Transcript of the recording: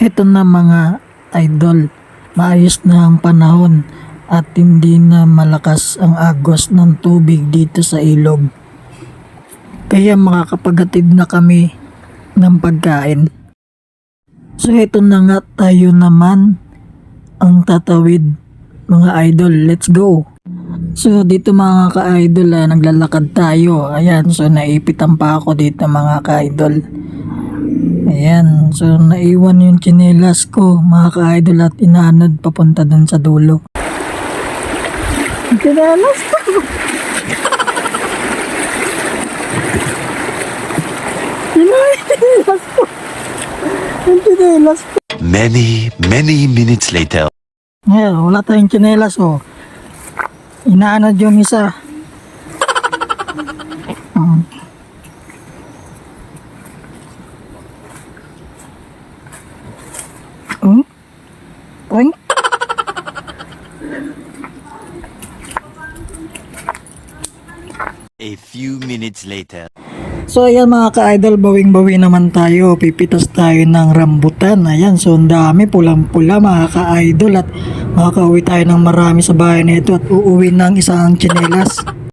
Heto na mga idol, maayos na ang panahon at hindi na malakas ang agos ng tubig dito sa ilog. Kaya makakapaghatid na kami ng pagkain. So heto na nga tayo naman ang tatawid mga idol. Let's go! So dito mga ka-idol ah, naglalakad tayo. Ayan, so naipitan pa ako dito mga ka-idol. Ayan, so naiwan yung chinelas ko mga ka-idol at inanod papunta dun sa dulo. Chinelas ko! Chinelas ko! Yung chinelas ko! Many, many minutes later. Ngayon, wala tayong chinelas oh. Inaanad yung isa. Hmm. Oink. A few minutes later. So ayan mga ka-idol, bawing-bawi naman tayo. Pipitas tayo ng rambutan. Ayan, so ang dami, pulang-pula mga ka-idol. At makakauwi tayo ng marami sa bahay na ito at uuwi ng isang chinelas.